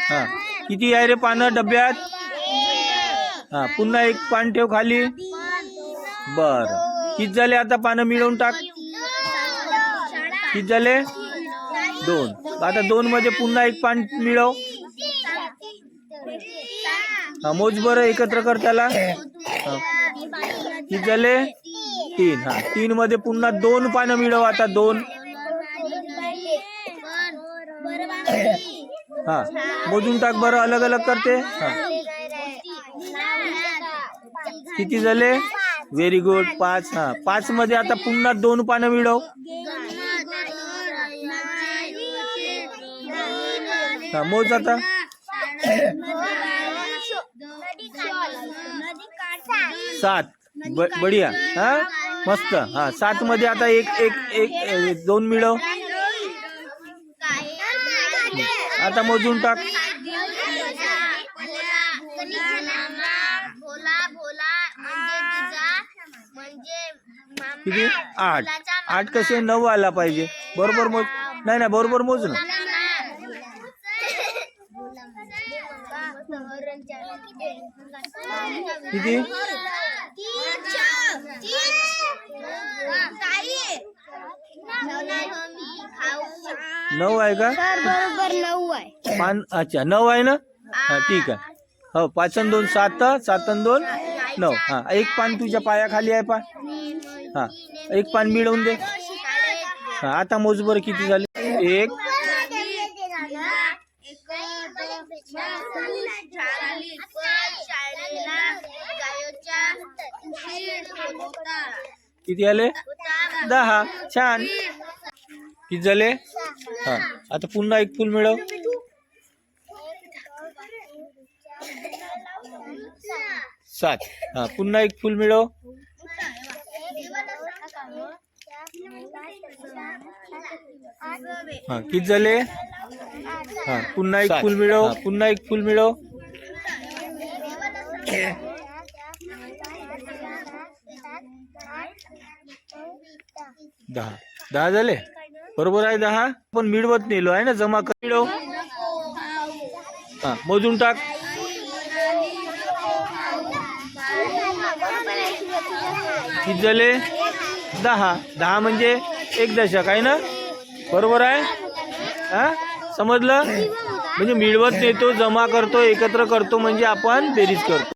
हा किती आहे रे पानं डब्यात हा पुन्हा एक पान ठेव खाली बर किती झाले आता पानं मिळवून टाक किती झाले दोन आता दोन मध्ये पुन्हा एक पान मिळव हा मोज बरं एकत्र कर त्याला किती झाले तीन हा तीन मध्ये पुन्हा दोन पानं मिळव आता दोन हा. मोजून टाक बरं अलग अलग करते. हा. किती झाले? व्हेरी गुड पाच. हा. पाच मध्ये आता पुन्हा दोन पानं मिळव हा मोज आता. सात. ब- बढिया. हा? मस्त. हा सात मध्ये आता एक एक एक दोन मिळव. आता मोजून टाक. किती? आठ. आठ कसे? नऊ आला पाहिजे. बरोबर मोज नाही नाही बरोबर मोज ना. किती? नऊ आहे का? बरोबर नऊ आहे. पान अच्छा नऊ आहे ना? हा. ठीक आहे. हो पाच अन दोन सात सात अन दोन नऊ. हा एक पान तुझ्या पायाखाली आहे पा. हा एक पान मिळवून दे. हा आता मोज बरं किती झाले? एक. किती आले? दहा. छान. किती झाले? हा. आता पुन्हा एक फुल मिळव. सात. हा पुन्हा एक फुल मिळव. हा किती झाले? हा पुन्हा एक फुल मिळव. पुन्हा एक फुल मिळव. दहा. दहा झाले? बरोबर आहे दहा पण मिळवत नेलो आहे ना? जमा कर. मिळव. हा मोजून टाक. किती झाले? दहा. दहा म्हणजे एक दशक आहे ना? बरोबर आहे? हा? समजलं? म्हणजे मिळवत नेतो जमा करतो एकत्र करतो म्हणजे आपण बेरीज करतो.